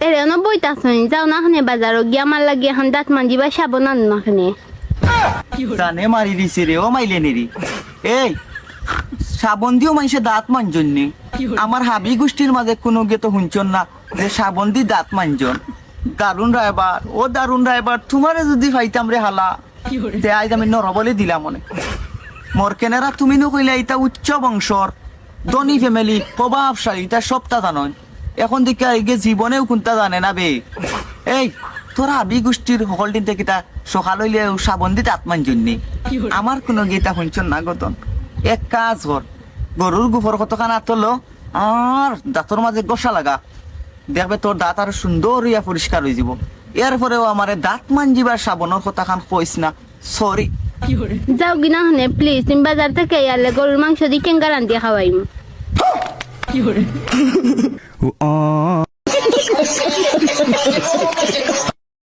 এরে ন বইতাছনি যাও না খানে বাজারও গিয়া আমার লাগি এখন দাঁত মাঞ্জিবা সাবন আন না খানে জানে মারি দিছে রে ও মাইলে নেরি দিও মানুষে দাঁত মানজন নি আমার হাবি গোষ্ঠীর মাঝে কোনো গে তো শুনছন না যে শ্রাবণ দি দাঁত মানজন দারুণ রায়বার ও দারুণ রায়বার তোমারে যদি পাইতাম রে হালা তে আজ আমি নরবলে দিলাম মনে মোর কেনেরা তুমি নো কইলে এটা উচ্চ বংশর ধনী ফ্যামিলি প্রভাবশালী এটা সবটা জানয় এখন দিকে আগে জীবনেও কোনটা জানে না বে। এই তোরা আবি গোষ্ঠীর সকল দিন থেকে তা সকাল হইলে শ্রাবণ দিতে আত্মান জন্যে। আমার কোনো গীতা শুনছন না গতন এক কাজ কর গরুর গোবর কতখান আতলো আর দাঁতর মাঝে গোসা লাগা। দেখবে তোর দাঁত আরও সুন্দর হইয়া পরিষ্কার হয়ে যাব। এরপরেও আমারে দাঁত মানজিবার শ্রাবণের কথা খান কইস না। সরি যাও গিনা খানে প্লিজ তুমি বাজার থেকে গরুর মাংস দি কেঙ্গা রান্ধি খাওয়াইম। 有人。啊。